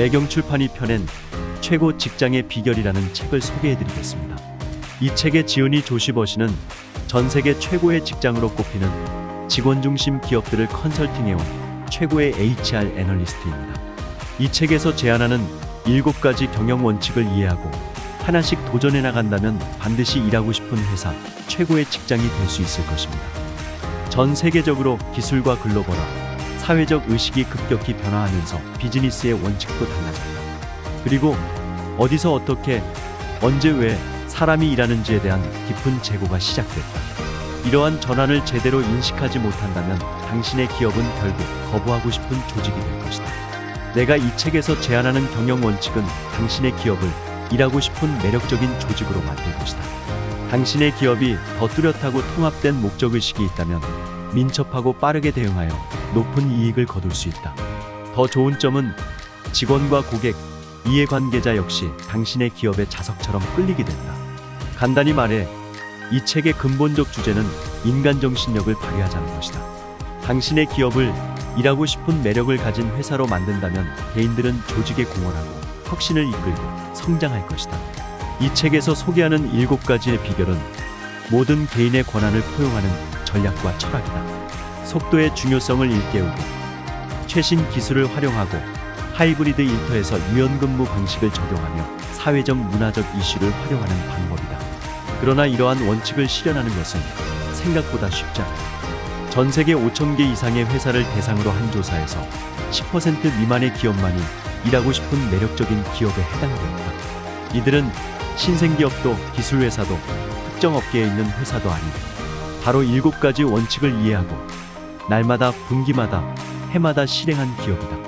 매경 출판이 펴낸 최고 직장의 비결이라는 책을 소개해 드리겠습니다. 이 책의 지은이 조시버시는 전 세계 최고의 직장으로 꼽히는 직원 중심 기업들을 컨설팅해온 최고의 HR 애널리스트입니다. 이 책에서 제안하는 일곱 가지 경영 원칙을 이해하고 하나씩 도전해 나간다면 반드시 일하고 싶은 회사 최고의 직장이 될 수 있을 것입니다. 전 세계적으로 기술과 글로벌화, 사회적 의식이 급격히 변화하면서 비즈니스의 원칙도 달라졌다. 그리고 어디서 어떻게 언제 왜 사람이 일하는지에 대한 깊은 재고가 시작됐다. 이러한 전환을 제대로 인식하지 못한다면 당신의 기업은 결국 거부하고 싶은 조직이 될 것이다. 내가 이 책에서 제안하는 경영 원칙은 당신의 기업을 일하고 싶은 매력적인 조직으로 만들 것이다. 당신의 기업이 더 뚜렷하고 통합된 목적의식이 있다면 민첩하고 빠르게 대응하여 높은 이익을 거둘 수 있다. 더 좋은 점은 직원과 고객, 이해관계자 역시 당신의 기업의 자석처럼 끌리게 된다. 간단히 말해 이 책의 근본적 주제는 인간 정신력을 발휘하자는 것이다. 당신의 기업을 일하고 싶은 매력을 가진 회사로 만든다면 개인들은 조직에 공헌하고 혁신을 이끌고 성장할 것이다. 이 책에서 소개하는 일곱 가지의 비결은 모든 개인의 권한을 포용하는 전략과 철학이다. 속도의 중요성을 일깨우고 최신 기술을 활용하고 하이브리드 일터에서 유연근무 방식을 적용하며 사회적 문화적 이슈를 활용하는 방법이다. 그러나 이러한 원칙을 실현하는 것은 생각보다 쉽지 않다. 전 세계 5천 개 이상의 회사를 대상으로 한 조사에서 10% 미만의 기업만이 일하고 싶은 매력적인 기업에 해당되었다. 이들은 신생기업도 기술회사도 특정 업계에 있는 회사도 아닌 바로 일곱 가지 원칙을 이해하고 날마다 분기마다 해마다 실행한 기업이다.